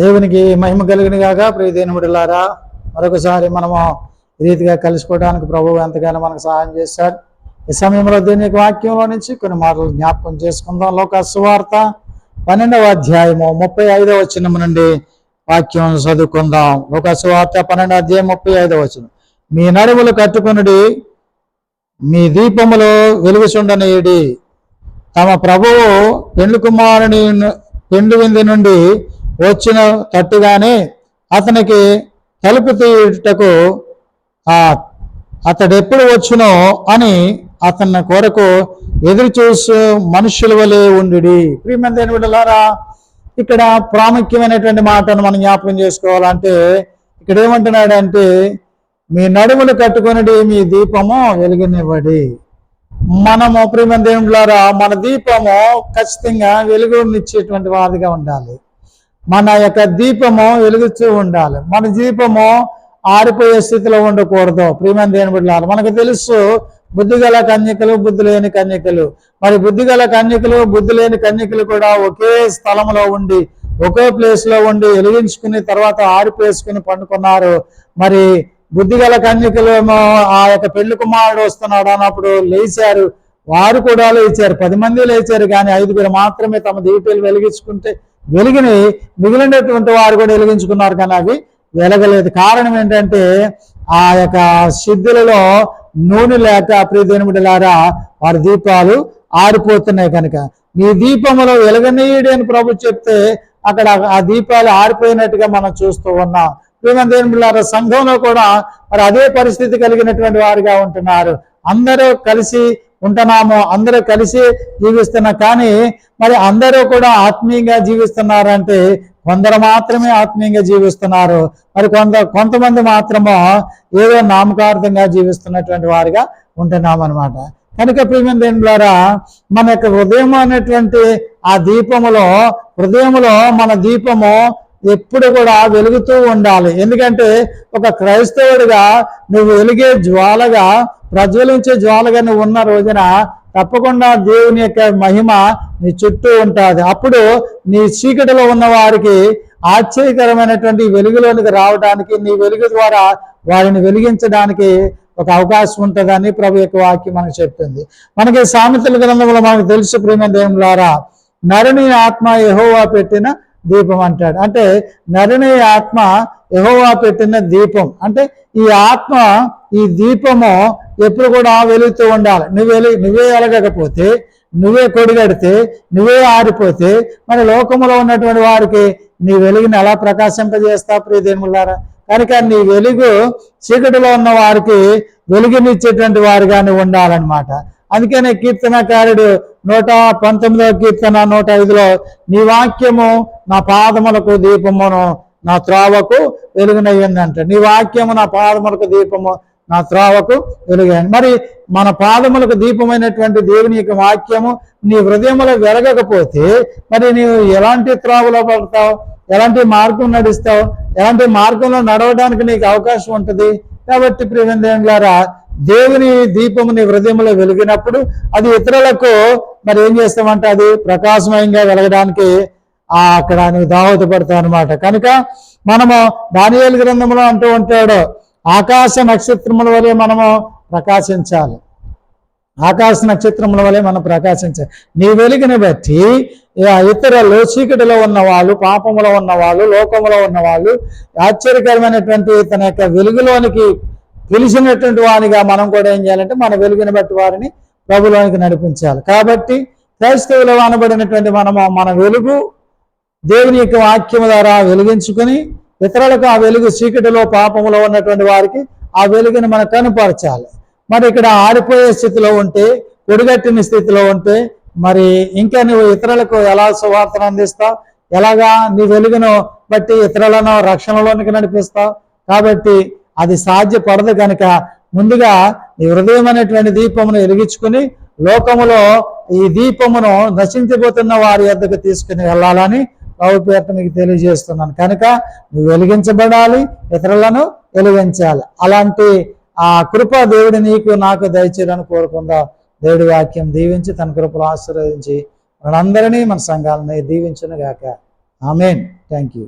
దేవునికి మహిమ కలిగిన గాక ప్రియదేని మరొకసారి మనము ఈ రీతిగా కలుసుకోవడానికి ప్రభువు ఎంతగానో మనకు సహాయం చేశాడు. ఈ సమయంలో దీని వాక్యంలో నుంచి కొన్ని మాటలు జ్ఞాపకం చేసుకుందాం. లోక సువార్త పన్నెండవ అధ్యాయము ముప్పై ఐదవ వచనం నుండి వాక్యం చదువుకుందాం. లోక సువార్త పన్నెండవ అధ్యాయం ముప్పై ఐదవ వచనం. మీ నడుములు కట్టుకునుడి మీ దీపములో వెలుగుచుండనీయుడి. తమ ప్రభువు పెండ్లు కుమారుని పెండ్లి వింది నుండి వచ్చిన తట్టుగానే అతనికి తలుపు తీయుటకు అతడెప్పుడు అతడు ఎప్పుడు వచ్చునో అని అతని కొరకు ఎదురు చూసు మనుషుల వలె ఉండి ప్రియమైన బిడ్డలారా ఇక్కడ ప్రాముఖ్యమైనటువంటి మాటను మనం జ్ఞాపకం చేసుకోవాలంటే ఇక్కడ ఏమంటున్నాడంటే మీ నడుములు కట్టుకొనిడి మీ దీపము వెలుగునివ్వడి. మనము ప్రియమైన దేవుడులారా మన దీపము ఖచ్చితంగా వెలుగునిచ్చేటువంటి వారిగా ఉండాలి. మన యొక్క దీపము వెలుగుతూ ఉండాలి. మన దీపము ఆరిపోయే స్థితిలో ఉండకూడదు. ప్రియమైన దేని బిడ్డలారా మనకు తెలుసు బుద్ధిగల కన్యకలు బుద్ధి లేని కన్యకలు. మరి బుద్ధిగల కన్యకలు బుద్ధి లేని కన్యకలు కూడా ఒకే స్థలంలో ఉండి ఒకే ప్లేస్లో ఉండి వెలిగించుకుని తర్వాత ఆరిపేసుకుని పండుకున్నారు. మరి బుద్ధిగల కన్యకలు ఏమో ఆ యొక్క పెళ్ళి కుమారుడు వస్తున్నాడు అన్నప్పుడు లేచారు. వారు కూడా లేచారు. పది మంది లేచారు కానీ ఐదుగురు మాత్రమే తమ దీపాలు వెలిగించుకుంటే వెలిగిని మిగిలినటువంటి వారు కూడా వెలిగించుకున్నారు కానీ అవి వెలగలేదు. కారణం ఏంటంటే ఆ యొక్క సిద్ధులలో నూనె లేక ప్రియదేనుడిలారా వారి దీపాలు ఆరిపోతున్నాయి కనుక. మీ దీపంలో వెలగనీయుడు అని ప్రభు చెప్తే అక్కడ ఆ దీపాలు ఆరిపోయినట్టుగా మనం చూస్తూ ఉన్నాం. ప్రియమందేనులారా సంఘంలో కూడా మరి అదే పరిస్థితి కలిగినటువంటి వారిగా ఉంటున్నారు. అందరూ కలిసి ఉంటున్నాము అందరూ కలిసి జీవిస్తున్నాం కానీ మరి అందరూ కూడా ఆత్మీయంగా జీవిస్తున్నారంటే కొందరు మాత్రమే ఆత్మీయంగా జీవిస్తున్నారు. మరి కొంత కొంతమంది మాత్రము ఏదో నామకార్థంగా జీవిస్తున్నటువంటి వారిగా ఉంటున్నాం అనమాట కనుక ప్రియమందేనులారా మన యొక్క హృదయం అనేటువంటి ఆ దీపములో హృదయములో మన దీపము ఎప్పుడు కూడా వెలుగుతూ ఉండాలి. ఎందుకంటే ఒక క్రైస్తవుడిగా నువ్వు వెలిగే జ్వాలగా ప్రజ్వలించే జ్వాలగా నువ్వు ఉన్న రోజున తప్పకుండా దేవుని యొక్క మహిమ నీ చుట్టూ ఉంటుంది. అప్పుడు నీ చీకటిలో ఉన్న వారికి ఆశ్చర్యకరమైనటువంటి వెలుగులోనికి రావడానికి నీ వెలుగు ద్వారా వారిని వెలిగించడానికి ఒక అవకాశం ఉంటుందని ప్రభు యొక్క వాక్యం మనకు చెప్తుంది. మనకి సామెతల గ్రంథంలో మనకు తెలుసు ప్రేమ దేవులారా నరుని ఆత్మ యహోవా పెట్టిన దీపం అంటాడు. అంటే నరుని ఆత్మ ఎహోవా పెట్టిన దీపం. అంటే ఈ ఆత్మ ఈ దీపము ఎప్పుడు కూడా వెలుగుతూ ఉండాలి. నువ్వు వెలి నువ్వే వెలగకపోతే నువ్వే కొడిగడితే నువ్వే ఆరిపోతే మరి లోకంలో ఉన్నటువంటి వారికి నీ వెలుగుని ఎలా ప్రకాశింపజేస్తా ప్రియదేములారా కనుక నీ వెలుగు చీకటిలో ఉన్న వారికి వెలుగునిచ్చేటువంటి వారిగా నువ్వు ఉండాలన్నమాట. అందుకనే కీర్తనకారుడు నూట పంతొమ్మిదవ కీర్తన నూట ఐదులో నీ వాక్యము నా పాదములకు దీపమును నా త్రోవకు వెలుగునయ్యిందంట. నీ వాక్యము నా పాదములకు దీపము నా త్రోవకు వెలుగైంది మరి మన పాదములకు దీపమైనటువంటి దేవుని యొక్క వాక్యము నీ హృదయములో వెలగకపోతే మరి నీవు ఎలాంటి త్రోవలో పడతావు? ఎలాంటి మార్గం నడుస్తావు? ఎలాంటి మార్గంలో నడవడానికి నీకు అవకాశం ఉంటుంది? కాబట్టి ప్రియదేవులారా దేవుని దీపముని హృదయంలో వెలిగినప్పుడు అది ఇతరులకు మరి ఏం చేస్తామంటే అది ప్రకాశమయంగా వెలగడానికి ఆ అక్కడ నువ్వు దావతపడతావు అనమాట కనుక మనము దానియేలు గ్రంథంలో అంటూ ఉంటాడు ఆకాశ నక్షత్రముల వలె మనము ప్రకాశించాలి. ఆకాశ నక్షత్రముల వలె మనం ప్రకాశించాలి. నీ వెలుగుని బట్టి ఇతరులు చీకటిలో ఉన్న వాళ్ళు పాపములో ఉన్న వాళ్ళు లోకములో ఉన్న వాళ్ళు ఆశ్చర్యకరమైనటువంటి తన యొక్క వెలుగులోనికి పిలిచినటువంటి వానిగా మనం కూడా ఏం చేయాలంటే మన వెలుగుని బట్టి వారిని ప్రభులోనికి నడిపించాలి. కాబట్టి క్రైస్తవులు అనబడినటువంటి మనము మన వెలుగు దేవుని యొక్క వాక్యము ద్వారా వెలిగించుకుని ఇతరులకు ఆ వెలుగు చీకటిలో పాపములో ఉన్నటువంటి వారికి ఆ వెలుగుని మనం కనుపరచాలి. మరి ఇక్కడ ఆరిపోయే స్థితిలో ఉంటే పొడిగట్టిన స్థితిలో ఉంటే మరి ఇంకా నువ్వు ఇతరులకు ఎలా సువార్తను అందిస్తావు? ఎలాగా నీ వెలుగును బట్టి ఇతరులను రక్షణలోనికి నడిపిస్తావు? కాబట్టి అది సాధ్యపడదు కనుక ముందుగా నీ హృదయం అనేటువంటి దీపమును వెలిగించుకుని లోకములో ఈ దీపమును నశించిపోతున్న వారి యొద్దకు తీసుకుని వెళ్ళాలని ప్రభుపేట మీకు తెలియజేస్తున్నాను. కనుక నువ్వు వెలిగించబడాలి ఇతరులను వెలిగించాలి. అలాంటి ఆ కృప దేవుడు నీకు నాకు దయచేయాలని కోరుకుందాం. దేవుడి వాక్యం దీవించి తన కృపలు ఆశీర్వదించి మనందరినీ మన సంఘాలని దీవించును గాక ఆమెన్. Thank you